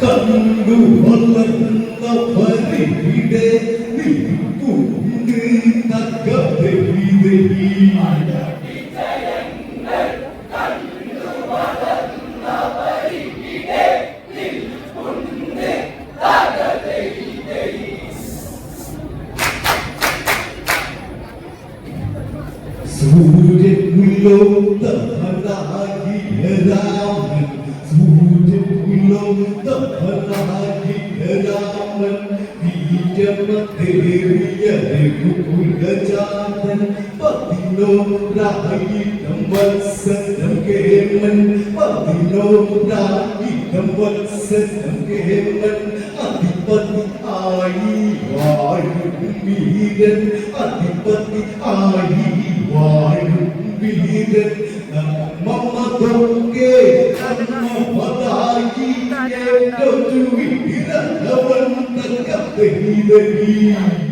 കണ്ടു വളർന്ന പരിവിടെ നിൽപ്പുണ്ട് തക്കതെയ്തീ കേമൻ അധിപതി ആയി വാഴും വീരൻ അധിപതി ആയി വാഴും വീരൻ നമ്മതൊക്കെ നമ്മതായി ഏറ്റൊരു വീരനവൻ തക്കപ്പെയ്തീ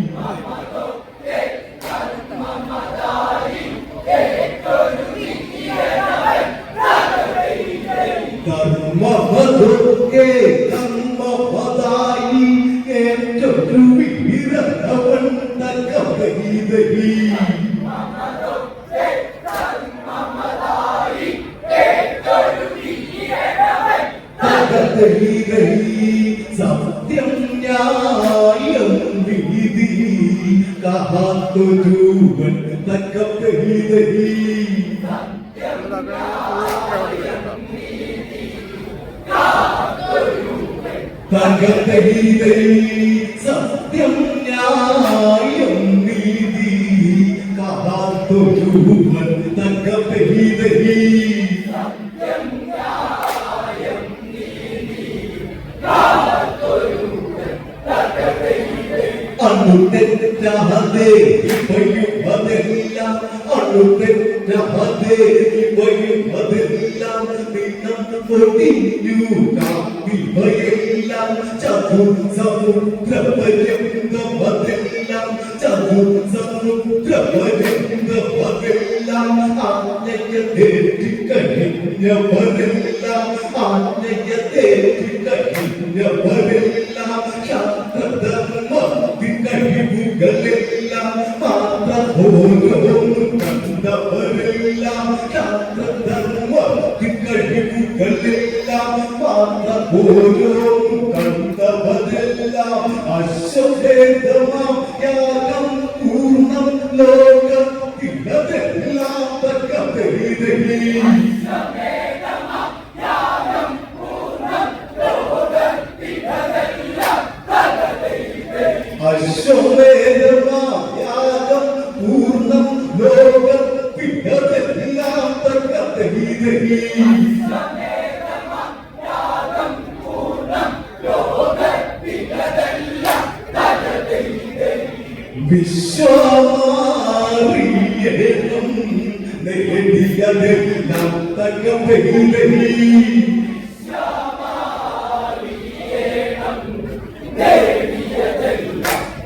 തകതൈകൈ സത്യം ന്യായം വിധി കാത്തൊരുവൻ തക്കപ്പെയ്തൈ അണുതെറ്റാതെ ഇവയുമതെല്ലാം അണുതെറ്റാതെ ഇവയുമതെല്ലാം ദിനം പൊടിഞ്ഞു കണ്ടവരെല്ലാം ശാസ്ത്രധർമ്മ കഴിവുകളെല്ലാം മാത്രപോലും കണ്ടവരെല്ലാം അശ്വഭേദമാം യാഗം പൂർണം ലോകത്തിലതെല്ലാം തക്കതൈതീ അശ്വമേധമായാഗം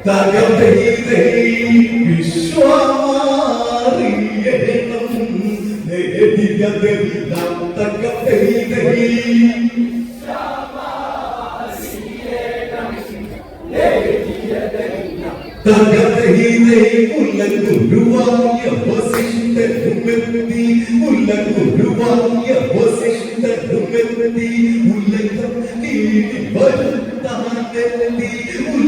തകതൈതൈ വിശ്വമാറിയേണം നേടിയതെല്ലാം തകതൈതൈ ഉലകുരുവായ വസിഷ്ഠരുമെത്തി ഉലകുരുവായ വസിഷ്ഠരുമെത്തി ഉലകം നീതി വരുത്താനെത്തി ഉലകം നീതി വരുത്താനെത്തി ആലോചനകളിൽ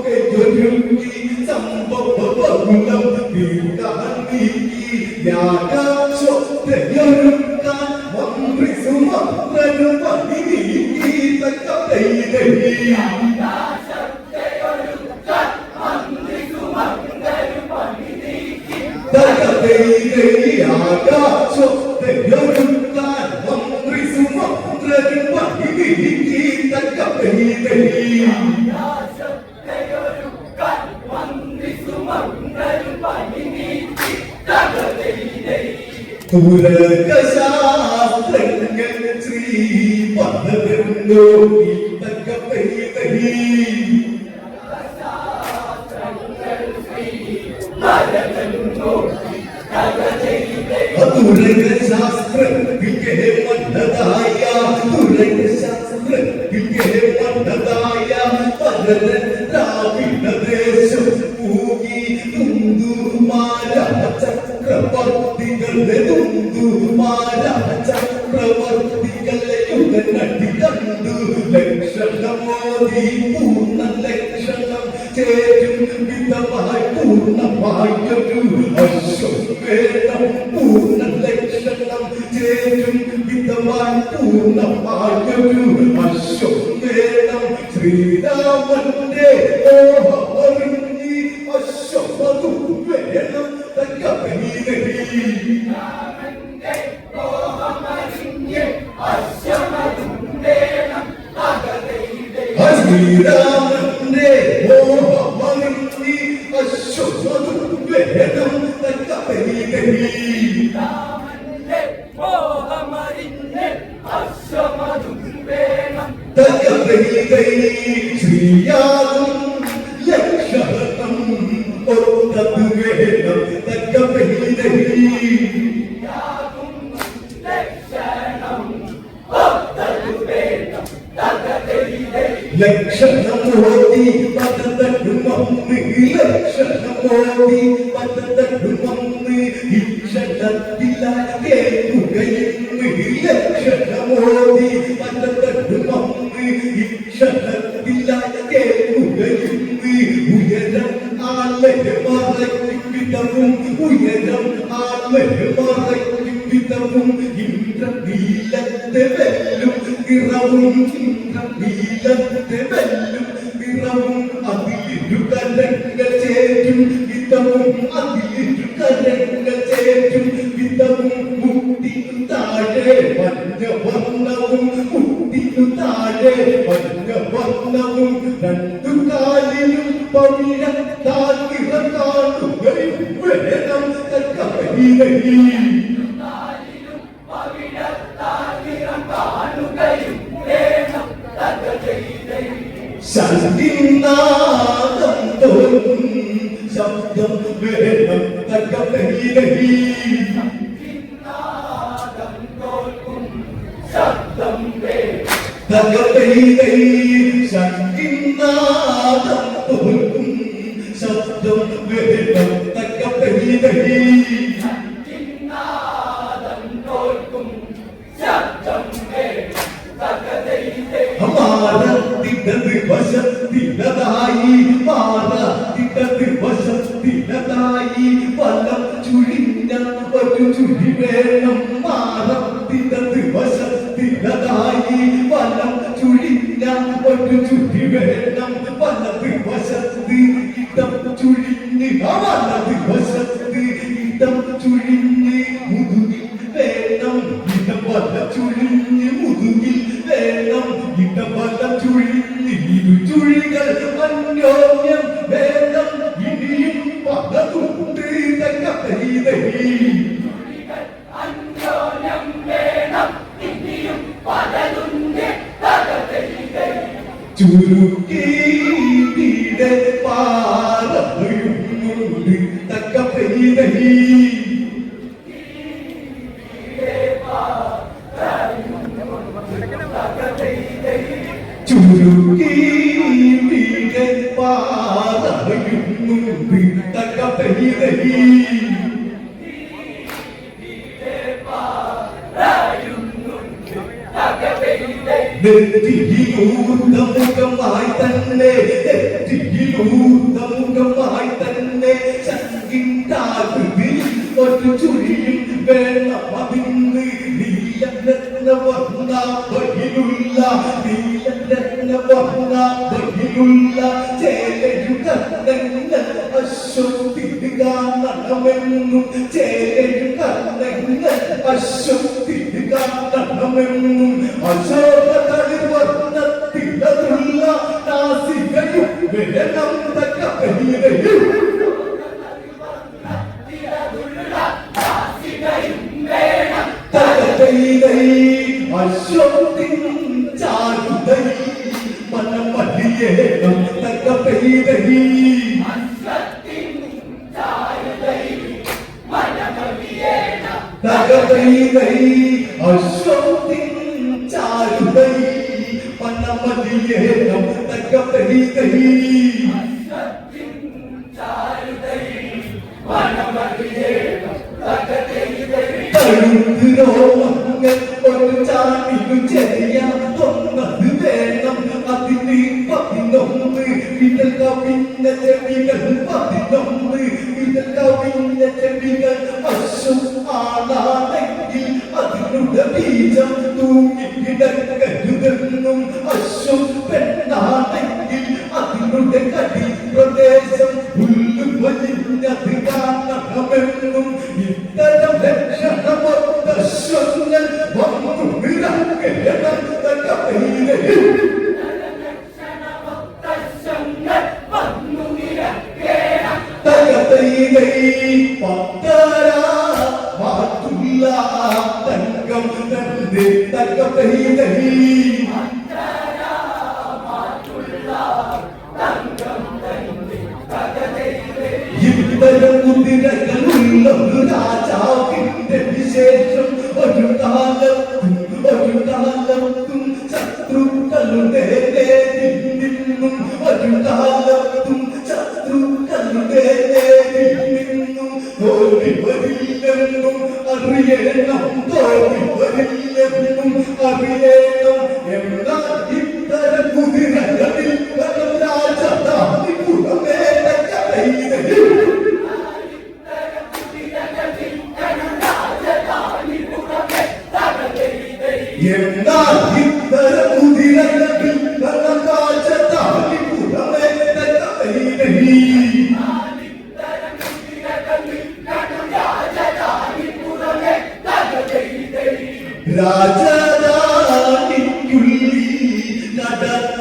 തുറന്ന ശാസ്ത്രം വിജയമല്ലതായ തുറന്ന നീലത്തെ വെല്ലും നിറവും നീലത്തെ tak tak tak tak tak tudo തിരിയൂർദ്ധമുഖമായി തന്നെ തിരിയൂർദ്ധമുഖമായി തന്നെ ചങ്കിണ്ടാകൃതിയിൽ ഒരു ചുഴിയിൽ വേണം അതിന്ന്. നീലരത്നവർണയിലുള്ള നീലരത്നവർണയിലുള്ള ചേരുകണ്ണ അശ്വത്തിരികാ നടമെന്നും ചേരുകണ്ണ അശ്വത്തിരി വികാരമെന്നും അശോക തളിവർണത്തിലുള്ള ദാസികയും വിരലം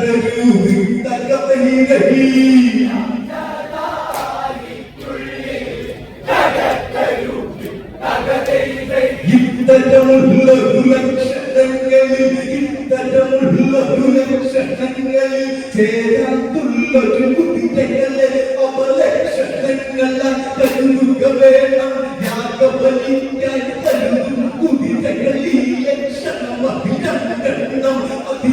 தரு தக்க நீரடி ഇത്തരമുള്ള ഗുണക്ഷണങ്ങളിൽ ഇത്തരമുള്ള ഗുണക്ഷണങ്ങളിൽ ചേരാത്തുള്ള കുട്ടികളെ അപലക്ഷണങ്ങളെ കരുതുക വേണം യാഗബലിക്കായി തരുന്നു കുതിരകളിലെ ക്ഷണം അഭിനന്ദനം അതി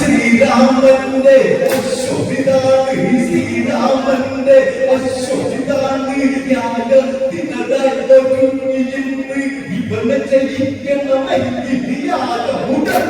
ശ്രീരാമന്റെ അശ്വഭിതാണ് ശ്രീരാമന്റെ അശ്വഭിതാണ് യാഗത്തിനടയിലും ഇവനെ ചലിക്കണമെങ്കിൽ യാഗമുടൻ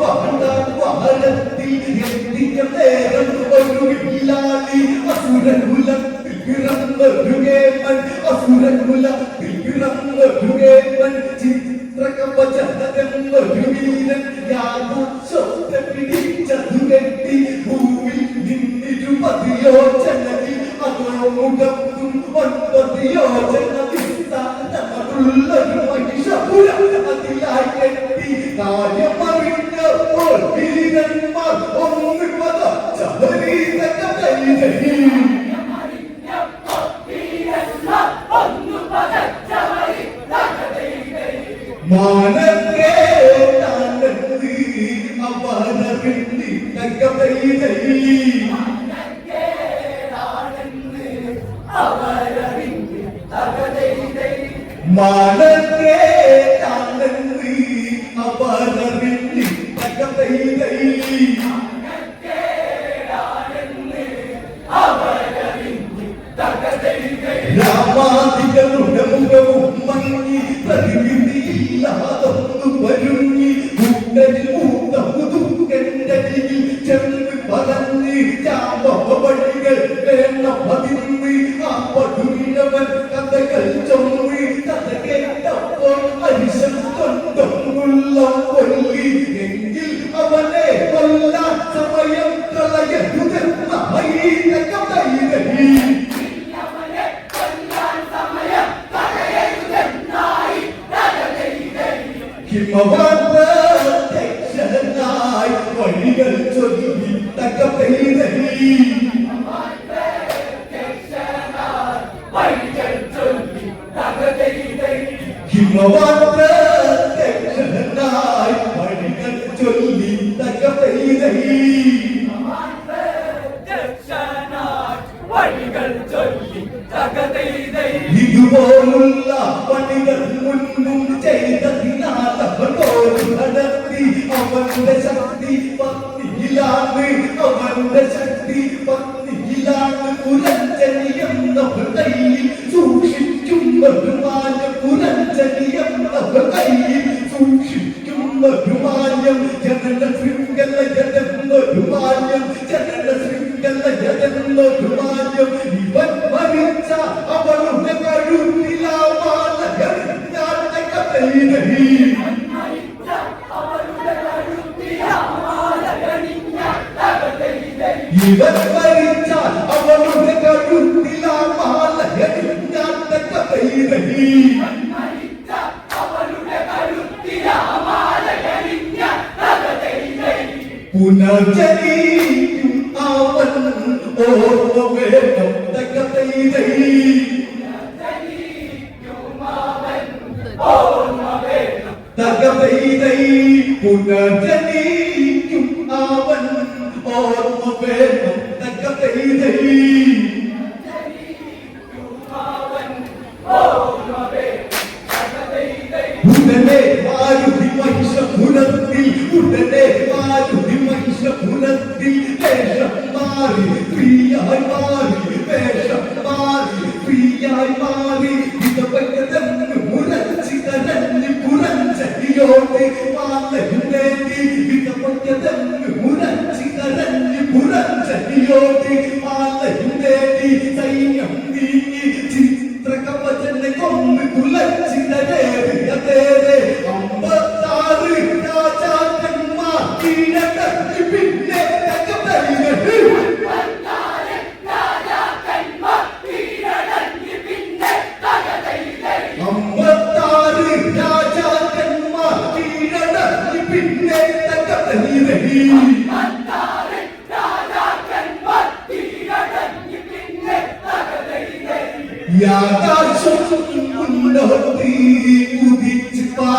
വാഹനത്തിൽ എത്തിയ നേരം ഒരുവില്ലാതെ അസുരകുലത്തിൽ പിറന്നൊരുകേമൻ അസുരകുലത്തിൽ പിറന്നൊരുകേമൻ ചിത്രകവചനതെന്നൊരുവീരൻ യാദുശോത്തെ പിടിച്ചതു കെട്ടി ഭൂമിൽ നിന്നിരുപതിയോചനയിൽ അതോ മുഖത്തും ഒൻപതിയോചന மனத்தே தாங்கி அபரமின்றி பகவையிலே ഇവർ ഭരിച്ചാൽ അവരുടെ കഴുത്തിലാ മാല എറിഞ്ഞാൽ തകൈ Padre, cria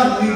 God, we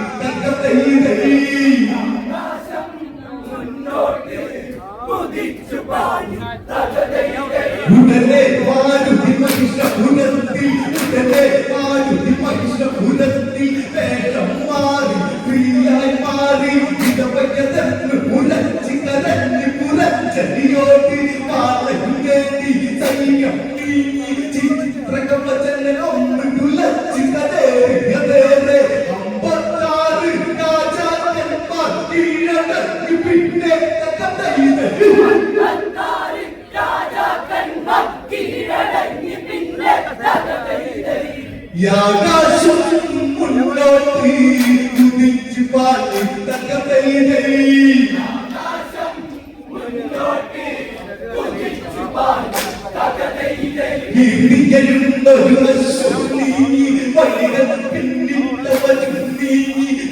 ഇടിയരുണ്ട്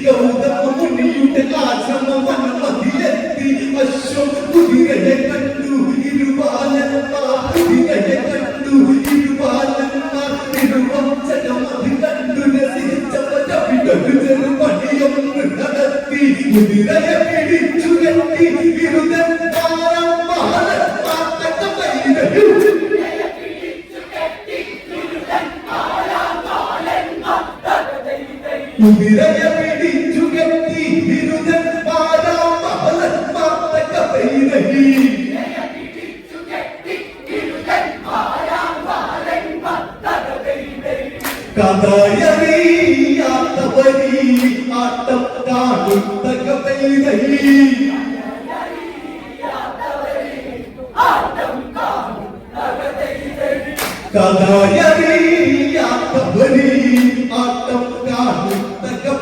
ഗൗതമുനിയുടെ ആശ്രമം മതിലെത്തി അശ്വം കുതിരയെ കണ്ടു ഇരുപാലന്മാർ കുതിരയെ കണ്ടു ഇരുപാലന്മാർ തിരുവംശനം അത് കണ്ടു രസിച്ചവരവിടെ ചെറുപടിയൊന്ന് നടത്തി കുതിരയെ പിടിച്ചു കെട്ടി കുതിരയ പിടിച്ചു കെട്ടി ഇരുജൻ പാരാം മഹലൻ മാത്തക പെയ്തഹി കഥയറിയാത്തവരി ആട്ടം കാണുത്തക പെയ്തഹി കഥയറി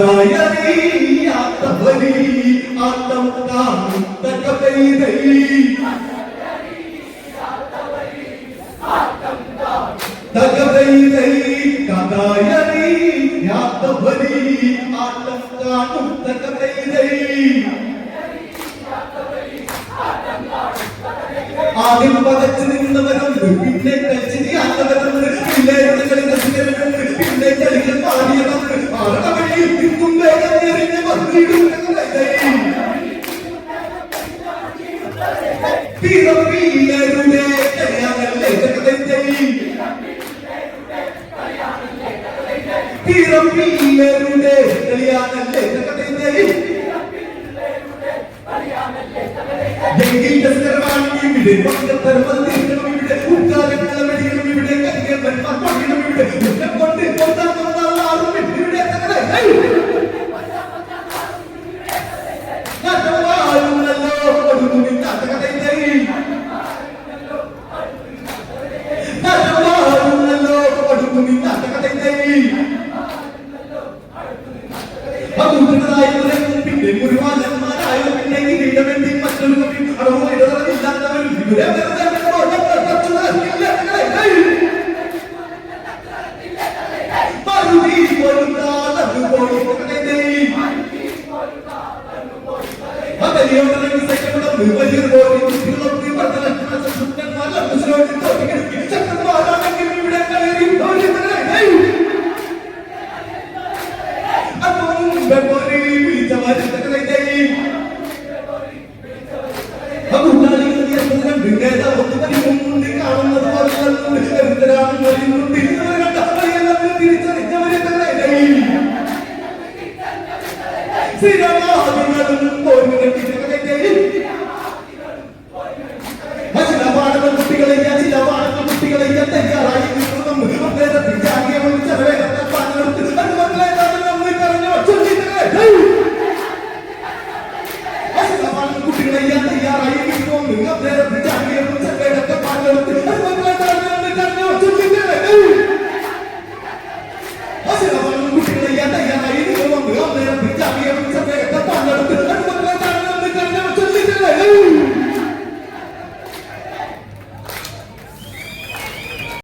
ആദായറിയാത്തവരി ആട്ടം താത്ത കൈതൈ തകവൈതൈ കഥായറിയാത്തവരി ആട്ടം കാണും തകവൈതൈ ആദ്യം പതച്ചു നിന്നവരും പിന്നെ കഴിച്ച് പിള്ളേരുടെ തെളിയാനല്ലേ ജംഗിൽ ജസ്കർ വാങ്ങി വിടും. പങ്കത്തർ വന്നേ